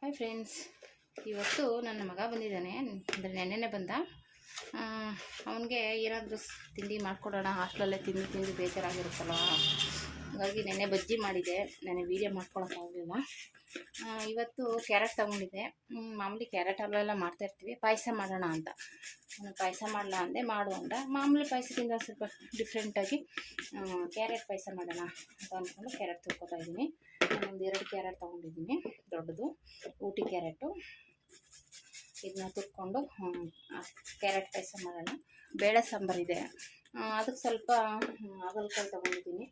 Hi friends ಇವತ್ತು ನನ್ನ ಮಗ ಬಂದಿದ್ದಾನೆ. ಅಂದರೆ ನೆನ್ನೆನೇ ಬಂದ. ಅವನಿಗೆ ಏನಾದರೂ ತಿಂಡಿ ಮಾಡಿಕೊಡೋಣ. ಹಾಸ್ಟೆಲಲ್ಲೇ ತಿಂದು ತಿಂದು ಬೇಜಾರಾಗಿರುತ್ತಲ್ಲ. ಹಾಗಾಗಿ ನೆನ್ನೆ ಬಜ್ಜಿ ಮಾಡಿದೆ. ನೆನ್ನೆ ವೀಡಿಯೋ ಮಾಡ್ಕೊಳಕ್ಕಾಗಲಿಲ್ಲ ಇವತ್ತು ಕ್ಯಾರೆಟ್ ತೊಗೊಂಡಿದ್ದೆ. ಮಾಮೂಲಿ ಕ್ಯಾರೆಟ್ ಎಲ್ಲ ಮಾಡ್ತಾ ಇರ್ತೀವಿ. ಪಾಯಸ ಮಾಡೋಣ ಅಂತ. ಪಾಯಸ ಮಾಡಲ್ಲ ಅಂದೆ, ಮಾಡು ಅಂದ. ಮಾಮೂಲಿ ಪಾಯಸದಿಂದ ಸ್ವಲ್ಪ ಡಿಫ್ರೆಂಟಾಗಿ ಕ್ಯಾರೆಟ್ ಪಾಯಸ ಮಾಡೋಣ ಅಂತ ಅಂದ್ಕೊಂಡು ಕ್ಯಾರೆಟ್ ತೊಗೊತಾ ಇದ್ದೀನಿ. ಒಂದು ಎರಡು ಕ್ಯಾರೆಟ್ ತೊಗೊಂಡಿದ್ದೀನಿ, ದೊಡ್ಡದು, ಊಟಿ ಕ್ಯಾರೆಟು. ಇದನ್ನ ತುರ್ಕೊಂಡು ಕ್ಯಾರೆಟ್ ಪಾಯಸ ಮಾಡೋಣ. ಬೇಳೆ ಸಾಂಬಾರಿದೆ ಅದಕ್ಕೆ ಸ್ವಲ್ಪ ಹಾಗಲಕಾಯಿ ತೊಗೊಂಡಿದ್ದೀನಿ.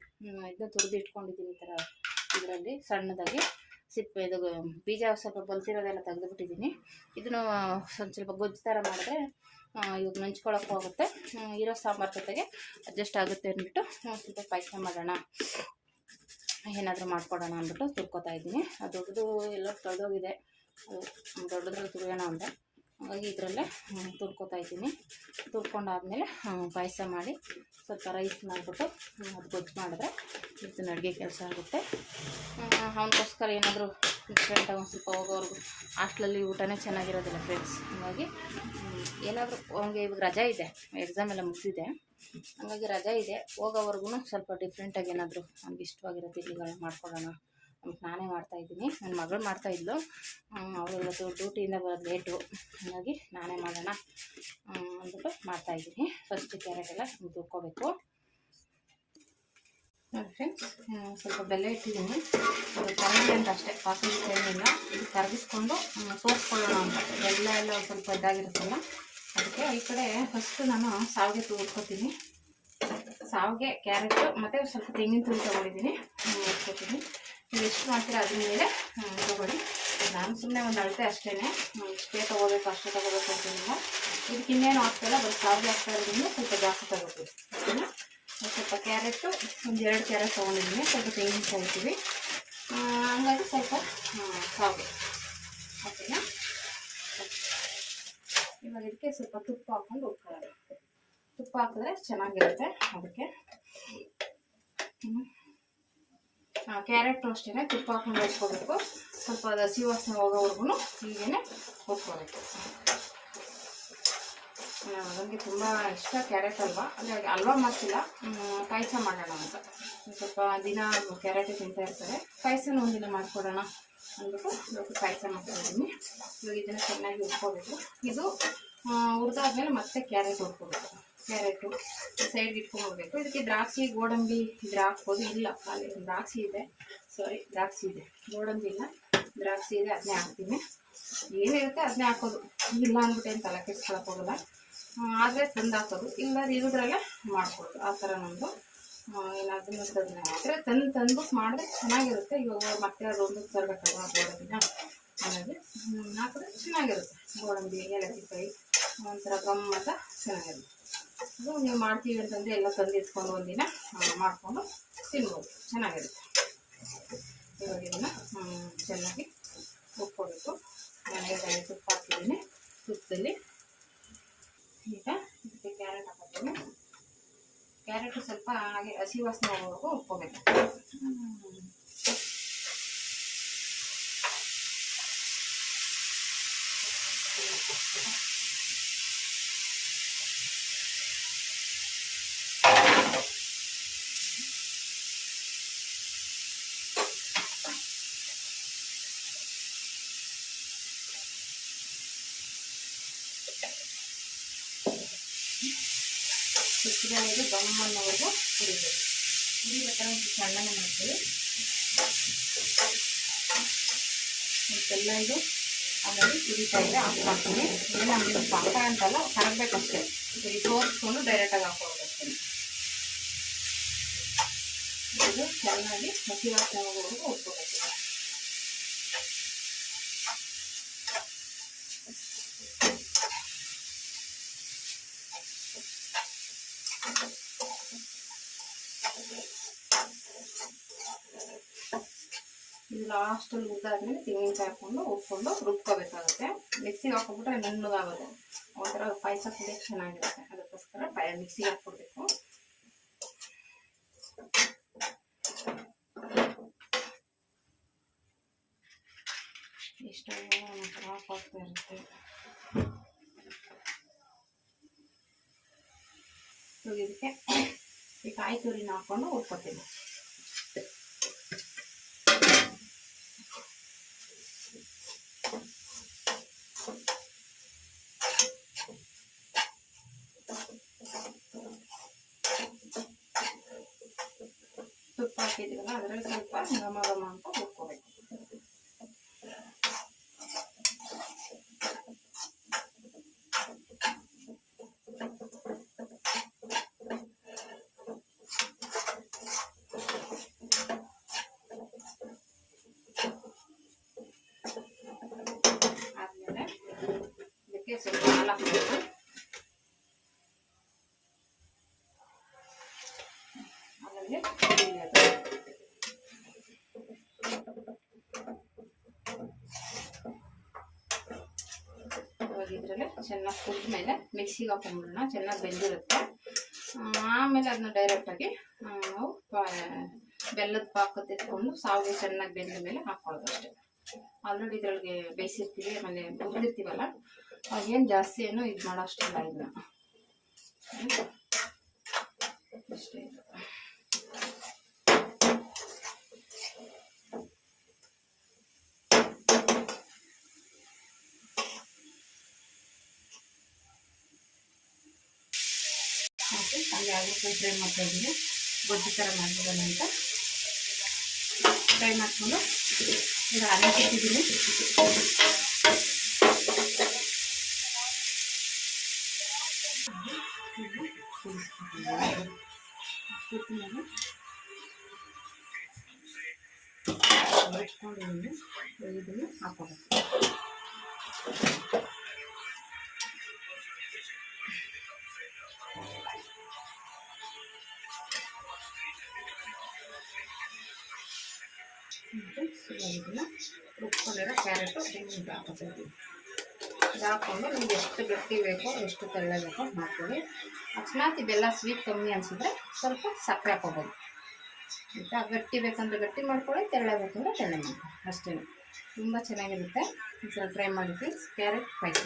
ಇದನ್ನ ತುರಿದು ಇಟ್ಕೊಂಡಿದ್ದೀನಿ ಈ ಥರ ಇದರಲ್ಲಿ, ಸಣ್ಣದಾಗಿ. ಸಿಪ್ಪೆ ಇದು ಬೀಜ ಸ್ವಲ್ಪ ಬಲ್ತಿರೋದೆಲ್ಲ ತೆಗೆದುಬಿಟ್ಟಿದ್ದೀನಿ. ಇದನ್ನು ಸ್ವಲ್ಪ ಸ್ವಲ್ಪ ಗೊಜ್ಜು ಥರ ಮಾಡಿದ್ರೆ ಇವಾಗ ನಂಚ್ಕೊಳಕ್ಕೆ ಹೋಗುತ್ತೆ ಇರೋ ಸಾಂಬಾರು ಜೊತೆಗೆ ಅಡ್ಜಸ್ಟ್ ಆಗುತ್ತೆ ಅಂದ್ಬಿಟ್ಟು ಸ್ವಲ್ಪ ಪಾಯಸ ಮಾಡೋಣ. ಏನಾದರೂ ಮಾಡ್ಕೊಡೋಣ ಅಂದ್ಬಿಟ್ಟು ತುರ್ಕೋತಾ ಇದ್ದೀನಿ. ಅದು ದೊಡ್ಡದು ಎಲ್ಲ ತೊಳೆದೋಗಿದೆ. ದೊಡ್ಡದ್ರಲ್ಲಿ ತುರಿಯೋಣ ಅಂದೆ ಹಾಗಾಗಿ ಇದರಲ್ಲೇ ತುರ್ಕೋತಾ ಇದ್ದೀನಿ. ತುರ್ಕೊಂಡಾದಮೇಲೆ ಪಾಯಸ ಮಾಡಿ ಸ್ವಲ್ಪ ರೈಸ್ ಮಾಡಿಬಿಟ್ಟು ಅದು ಗೊಜ್ಜು ಮಾಡಿದ್ರೆ ಇದನ್ನ ಅಡುಗೆ ಕೆಲಸ ಆಗುತ್ತೆ. ಅವನಿಗೋಸ್ಕರ ಏನಾದರೂ ಡಿಫ್ರೆಂಟಾಗಿ ಒಂದು ಸ್ವಲ್ಪ ಹೋಗೋವರೆಗೂ ಹಾಸ್ಟ್ಲಲ್ಲಿ ಊಟನೇ ಚೆನ್ನಾಗಿರೋದಿಲ್ಲ ಫ್ರೆಂಡ್ಸ್ ಹಾಗಾಗಿ ಏನಾದರೂ ಅವನಿಗೆ ಇವಾಗ ರಜಾ ಇದೆ ಎಕ್ಸಾಮ್ ಎಲ್ಲ ಮುಗಿದಿದೆ. ಹಾಗಾಗಿ ರಜಾ ಇದೆ, ಹೋಗೋವರೆಗೂ ಸ್ವಲ್ಪ ಡಿಫ್ರೆಂಟಾಗಿ ಏನಾದರೂ ಅವ್ನಿಗೆ ಇಷ್ಟವಾಗಿರೋ ತಿಂಡಿಗಳನ್ನ ಮಾಡ್ಕೊಡೋಣ ಅಂತ ಮಾಡ್ತಾ ಇದ್ದೀನಿ. ನನ್ನ ಮಗಳು ಮಾಡ್ತಾ ಇದ್ಲು. ಅವಳು ಇವತ್ತು ಡ್ಯೂಟಿಯಿಂದ ಬರೋದು ಲೇಟು ಹಾಗಾಗಿ ನಾನೇ ಮಾಡೋಣ ಅಂದ್ಬಿಟ್ಟು ಮಾಡ್ತಾಯಿದ್ದೀನಿ ಫಸ್ಟ್ ಕ್ಯಾರೆಟ್ ಎಲ್ಲ ತುರ್ಕೋಬೇಕು ನೋಡಿ ಫ್ರೆಂಡ್ಸ್ ಸ್ವಲ್ಪ ಬೆಲ್ಲ ಇಟ್ಟಿದ್ದೀನಿ. ಅದು ಅಷ್ಟೇ, ಕಾಫಿ ಏನಿಲ್ಲ ಇದು ಕರಗಿಸ್ಕೊಂಡು ಸೋಸ್ಕೊಳ್ಳೋಣ ಅಂತ. ಬೆಲ್ಲ ಎಲ್ಲ ಸ್ವಲ್ಪ ಇದಾಗಿರುತ್ತಲ್ಲ ಅದಕ್ಕೆ ಈ ಕಡೆ ಫಸ್ಟ್ ನಾನು ಸಾವಿಗೆ ತುರ್ಕೊತೀನಿ ಸಾವಿಗೆ ಕ್ಯಾರೆಟು ಮತ್ತು ಸ್ವಲ್ಪ ತೆಂಗಿನ ತುರಿ ತೊಗೊಂಡಿದ್ದೀನಿ. ಇಟ್ಕೊತೀನಿ ಎಷ್ಟು ಮಾಡ್ತೀರಾ ಅದ್ರ ಮೇಲೆ? ತಗೊಳ್ಳಿ. ನಾನು ಸುಮ್ಮನೆ ಒಂದು ಅಳತೆ ಅಷ್ಟೇ ಇಷ್ಟೇ ತೊಗೋಬೇಕು, ಅಷ್ಟೇ ತೊಗೋಬೇಕು ನೀವು. ಇದಕ್ಕೆ ಇನ್ನೇನು ಹಾಕ್ತಾಯಿಲ್ಲ ಬರೀ ಸಾವಿರ ಹಾಕ್ತಾ ಇರೋದ್ರಿಂದ ಸ್ವಲ್ಪ ಜಾಸ್ತಿ ತಗೋತೀವಿ. ಓಕೆನಾ ಸ್ವಲ್ಪ ಕ್ಯಾರೆಟು ಒಂದು ಎರಡು ಕ್ಯಾರೆಟ್ ತೊಗೊಂಡಿದ್ದೀನಿ. ಸ್ವಲ್ಪ ತೆಂಗಿನಕಾಯಿ ಹಾಕ್ತೀವಿ ಹಂಗಾಗಿ ಸ್ವಲ್ಪ ಸಾವಿರ ಓಕೆನಾ? ಇವಾಗ ಇದಕ್ಕೆ ಸ್ವಲ್ಪ ತುಪ್ಪ ಹಾಕ್ಕೊಂಡು ಉಟ್ಕೊಳ್ಳೋಣ ತುಪ್ಪ ಹಾಕಿದ್ರೆ ಚೆನ್ನಾಗಿರುತ್ತೆ ಅದಕ್ಕೆ. ಕ್ಯಾರೆಟ್ ಅಷ್ಟೇ ತುಪ್ಪ ಹಾಕೊಂಡು ಹುರ್ಕೋಬೇಕು ಸ್ವಲ್ಪ ಅದು ಹಸಿ ವಾಸನೆ ಹೋಗೋವರೆಗೂ ಹೀಗೇ ನನಗೆ ತುಂಬ ಇಷ್ಟ ಕ್ಯಾರೆಟ್ ಹಲ್ವಾ ಅಂದರೆ ಹಲ್ವಾ ಮಾಡ್ತಿಲ್ಲ ಪಾಯಸ ಮಾಡೋಣ ಅಂತ. ಸ್ವಲ್ಪ ದಿನ ಕ್ಯಾರೆಟ್ ತಿಂತಾ ಇರ್ತಾರೆ. ಪಾಯಸನ ಒಂದಿನ ಮಾಡಿಕೊಡೋಣ ಅಂದ್ಬಿಟ್ಟು ಪಾಯಸ ಮಾಡ್ತಾ ಇದ್ದೀನಿ. ಇವಾಗ ಇದನ್ನು ಚೆನ್ನಾಗಿ ಹುರ್ಕೋಬೇಕು. ಇದು ಹುರಿದಾದ್ಮೇಲೆ ಮತ್ತೆ ಕ್ಯಾರೆಟ್ ಹುರ್ಕೋಬೇಕು. ಕ್ಯಾರೆಟು ಸೈಡ್ಗೆ ಇಟ್ಕೊಂಡ್ಬಿಡ್ಬೇಕು. ಇದಕ್ಕೆ ದ್ರಾಕ್ಷಿ ಗೋಡಂಬಿ ಇದ್ರೆ ಹಾಕ್ಬೋದು. ಇಲ್ಲ ಖಾಲಿ ದ್ರಾಕ್ಷಿ ಇದೆ. ಸಾರಿ ದ್ರಾಕ್ಷಿ ಇದೆ. ಗೋಡಂಬಿ ಇಲ್ಲ ದ್ರಾಕ್ಷಿ ಇದೆ ಅದನ್ನೇ ಹಾಕ್ತೀನಿ. ಏನಿರುತ್ತೆ ಅದನ್ನೇ ಹಾಕೋದು. ಇಲ್ಲ ಅಂದ್ಬಿಟ್ಟು ಏನು ತಲೆ ಕೆಡ್ಸ್ಕೊಳಕ್ಕೆ ಆದರೆ ತಂದು ಹಾಕೋದು ಇಲ್ಲ ಇರೋದ್ರಲ್ಲೇ ಮಾಡ್ಕೊಡೋದು ಆ ಥರ ನಮ್ಮದು ಏನಾದರೂ ಅದನ್ನ ಆದರೆ ತಂದು ತಂದ್ಬಿಟ್ಟು ಮಾಡಿದ್ರೆ ಚೆನ್ನಾಗಿರುತ್ತೆ. ಇವಾಗ ಮತ್ತೆ ಅದೊಂದು ಒಂದು ತರಬೇಕಲ್ವ ಗೋಡಂಬಿನ ಹ್ಮ್, ಹಾಕಿದ್ರೆ ಚೆನ್ನಾಗಿರುತ್ತೆ. ಗೋಡಂಬಿ ಏಲಕ್ಕಿಕಾಯಿ ಒಂಥರ ಗಮ್ಮತ್ತ ಚೆನ್ನಾಗಿರುತ್ತೆ. ಅದು ನೀವು ಮಾಡ್ತೀವಿ ಅಂತಂದರೆ ಎಲ್ಲ ತಂದು ಇಟ್ಕೊಂಡು ಒಂದಿನ ಮಾಡಿಕೊಂಡು ತಿನ್ಬೋದು. ಚೆನ್ನಾಗಿರುತ್ತೆ. ಇವಾಗ ಇದನ್ನು ಚೆನ್ನಾಗಿ ಉಪ್ಕೊಬೇಕು ನಾನು ತುಪ್ಪ ಹಾಕಿದ್ದೀನಿ. ತುಪ್ಪದಲ್ಲಿ ಈಗ ಇದಕ್ಕೆ ಕ್ಯಾರೆಟ್ ಹಾಕೋತೀನಿ. ಕ್ಯಾರೆಟ್ ಸ್ವಲ್ಪ ಹಾಗೆ ಹಸಿ ವಾಸನೆ ಹೋಗೋವರೆಗೂ ಇದು ಗಮ್ಮನ್ನವರೆಗೂ ಹುರಿಬೇಕು ಹುರಿಬೇಕಾದ್ರೆ ಒಂದು ಸಣ್ಣನೆ ಮಾಡ್ತೀವಿ. ಇದೆಲ್ಲ ಇದು ಆಮೇಲೆ ಹುರಿತಾ ಹಾಕಿ ಹಾಕ್ತೀನಿ. ಇದು ಇಲ್ಲ ನಮಗೆ ಪಾಕ ಅಂತಲ್ಲ ಕರಗಬೇಕಷ್ಟೇ ಈ ತೋರಿಸ್ಕೊಂಡು ಡೈರೆಕ್ಟಾಗಿ ಹಾಕೊಂಡ್ಬಿಡ್ತೀನಿ ಇದು ಚೆನ್ನಾಗಿ ಹಸಿ ವಾಸನೆ ಹೋಗೋವರೆಗೂ ಉಟ್ಕೋಬೇಕು ಲಾಸ್ಟಲ್ಲಿ ಉದ್ದಾದ್ಮೇಲೆ ತೆಂಗಿನಕಾಯಿ ಹಾಕ್ಕೊಂಡು ಉಟ್ಕೊಂಡು ರುಬ್ಕೋಬೇಕಾಗುತ್ತೆ. ಮಿಕ್ಸಿಗೆ ಹಾಕೊಂಡ್ಬಿಟ್ರೆ ನುಣ್ಣಗಾಗುತ್ತೆ. ಒಂಥರ ಪಾಯಸ ಕುಡಿಯೋಕೆ ಚೆನ್ನಾಗಿರುತ್ತೆ. ಅದಕ್ಕೋಸ್ಕರ ಪಾಯ, ಮಿಕ್ಸಿಗೆ ಹಾಕ್ಕೊಡ್ಬೇಕು. ಇಷ್ಟ ಆಫ್ ಆಗ್ತಾ ಇರುತ್ತೆ. ಇದಕ್ಕೆ ಈ ಕಾಯಿ ತುರಿನ ಹಾಕೊಂಡು ಉಟ್ಕೊತೀನಿ ಹಾಕಿದ್ದೀವಲ್ಲ ಅದರಲ್ಲಿ ಸ್ವಲ್ಪ ಘಮ ಘಮ ಅಂತ ಹುರ್ಕೋಬೇಕು ಆದ್ಮೇಲೆ ಇದಕ್ಕೆ ಸ್ವಲ್ಪ ಹಾಲು ಹಾಕ್ಬೇಕು ಇದರಲ್ಲಿ ಚೆನ್ನಾಗಿ ಕುದ್ದ ಮೇಲೆ ಮಿಕ್ಸಿಗೆ ಹಾಕೊಂಡ್ಬಿಡೋಣ ಚೆನ್ನಾಗಿ ಬೆಂದಿರುತ್ತೆ. ಆಮೇಲೆ ಅದನ್ನ ಡೈರೆಕ್ಟಾಗಿ ನಾವು ಬೆಲ್ಲದ ಪಾಕ ತೆತ್ಕೊಂಡು ಸಾವಿಗೆ ಚೆನ್ನಾಗಿ ಬೆಂದ ಮೇಲೆ ಹಾಕ್ಕೊಳ್ಳೋದು ಅಷ್ಟೇ. ಆಲ್ರೆಡಿ ಇದ್ರೊಳಗೆ ಬೇಯಿಸಿರ್ತೀವಿ ಆಮೇಲೆ ಹುರಿದಿರ್ತೀವಲ್ಲ ಅವಾಗೇನು ಜಾಸ್ತಿ ಏನು ಇದು ಮಾಡೋ ಅಷ್ಟಿಲ್ಲ ಇದನ್ನ. ಅಷ್ಟೇ. ಹಾಕಿ ಹಾಗೆ ಆಗುತ್ತೆ ಫ್ರೈ ಮಾಡ್ತಾಯಿದ್ದೀನಿ ಗೊಜ್ಜು ಥರ ಮಾಡ್ಬೋದಲ್ಲ ಅಂತ. ಫ್ರೈ ಮಾಡಿಕೊಂಡು ಈಗ ಇದನ್ನು ಹಾಕೋಬೇಕು. ಇದನ್ನ ರುಬ್ಕೊಂಡಿರೋ ಕ್ಯಾರೆಟು ಹಿಂಗೆ ಹಾಕೋತೀವಿ ಇದು ಹಾಕ್ಕೊಂಡು ನಿಮ್ಗೆ ಎಷ್ಟು ಗಟ್ಟಿ ಬೇಕೋ ಎಷ್ಟು ತೆಳ್ಳ ಬೇಕೋ ಮಾಡ್ಕೊಳ್ಳಿ ಅಕಸ್ಮಾತ್ ಇದೆಲ್ಲ ಸ್ವೀಟ್ ಕಮ್ಮಿ ಅನಿಸಿದ್ರೆ ಸ್ವಲ್ಪ ಸಕ್ಕರೆ ಹಾಕೋಬೋದು ಆಯಿತಾ? ಗಟ್ಟಿ ಬೇಕಂದ್ರೆ ಗಟ್ಟಿ ಮಾಡ್ಕೊಳ್ಳಿ ತೆಳ್ಳೆ ಬೇಕಂದ್ರೆ ತೆಳ್ಳೆ ಮಾಡ್ಕೊಳ್ಳಿ. ಅಷ್ಟೇ ತುಂಬ ಚೆನ್ನಾಗಿರುತ್ತೆ. ಒಂದ್ಸಲ ಟ್ರೈ ಮಾಡಿ ಫ್ರೆಂಡ್ಸ್ ಕ್ಯಾರೆಟ್ ಪಾಯಸ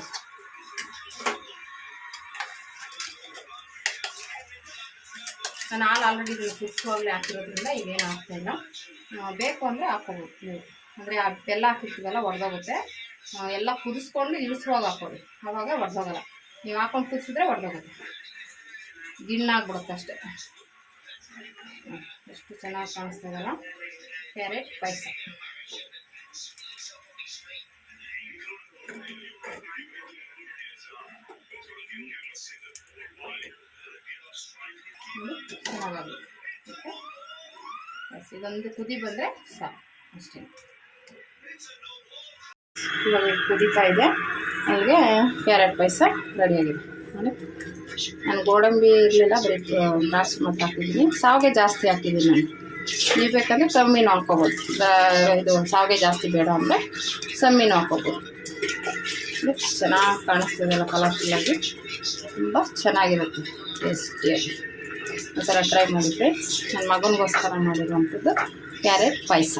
ನಾನು ಆಲ್ರೆಡಿ ಇದು ಆಗಲಿ ಹಾಕಿರೋದ್ರಿಂದ ಇದೇನು ಆಗ್ತಾಯಿಲ್ಲ ಬೇಕು ಅಂದರೆ ಹಾಕೋಬೋದು ನೀವು ಅಂದರೆ ಆ ಬೆಲ್ಲ ಹಾಕಿರ್ತೀವಲ್ಲ, ಒಡೆದೋಗುತ್ತೆ. ಎಲ್ಲ ಕುದಿಸ್ಕೊಂಡು ಇಳಿಸುವಾಗ ಹಾಕೊಳ್ಳಿ ಆವಾಗ ಒಡೆದೋಗಲ್ಲ. ನೀವು ಹಾಕೊಂಡು ಕುದಿಸಿದ್ರೆ ಒಡೆದೋಗುತ್ತೆ. ಗಿಣ್ಣಾಗ್ಬಿಡುತ್ತೆ ಅಷ್ಟೇ. ಎಷ್ಟು ಚೆನ್ನಾಗಿ ಕಾಣಿಸ್ತದಲ್ಲ ಕ್ಯಾರೆಟ್ ಪಾಯಸ. ಬಸ್ ಇದೊಂದು ಕುದಿ ಬಂದರೆ ಸಾಕು. ಅಷ್ಟೇ. ಇವಾಗ ಕುದಿತಾ ಇದೆ. ಅಲ್ಲಿಗೆ ಕ್ಯಾರೆಟ್ ಪಾಯಸ ರೆಡಿಯಾಗಿದೆ ನೋಡಿ. ನಾನು ಗೋಡಂಬಿ ಇರಲಿಲ್ಲ, ಬರೀ ದ್ರಾಕ್ಷಿ ಮತ್ತು ಹಾಕಿದ್ದೀನಿ. ಸಾವಿಗೆ ಜಾಸ್ತಿ ಹಾಕಿದ್ದೀನಿ ನಾನು. ನೀವು ಬೇಕಂದರೆ ಕಮ್ಮಿನೂ ಹಾಕ್ಕೋಬೋದು. ಇದು ಸಾವಿಗೆ ಜಾಸ್ತಿ ಬೇಡ ಅಂದರೆ ಕಮ್ಮಿನೂ ಹಾಕ್ಕೋಬೋದು. ಚೆನ್ನಾಗಿ ಕಾಣಿಸ್ತದಲ್ಲ ಕಲರ್ಫುಲ್ಲಾಗಿ ತುಂಬ ಚೆನ್ನಾಗಿರುತ್ತೆ. ಟೇಸ್ಟಿಯಾಗಿ ಒಂಥರ ಟ್ರೈ ಮಾಡಿ ನನ್ನ ಮಗನಿಗೋಸ್ಕರ ಮಾಡಿರುವಂಥದ್ದು ಕ್ಯಾರೆಟ್ ಪಾಯಸ.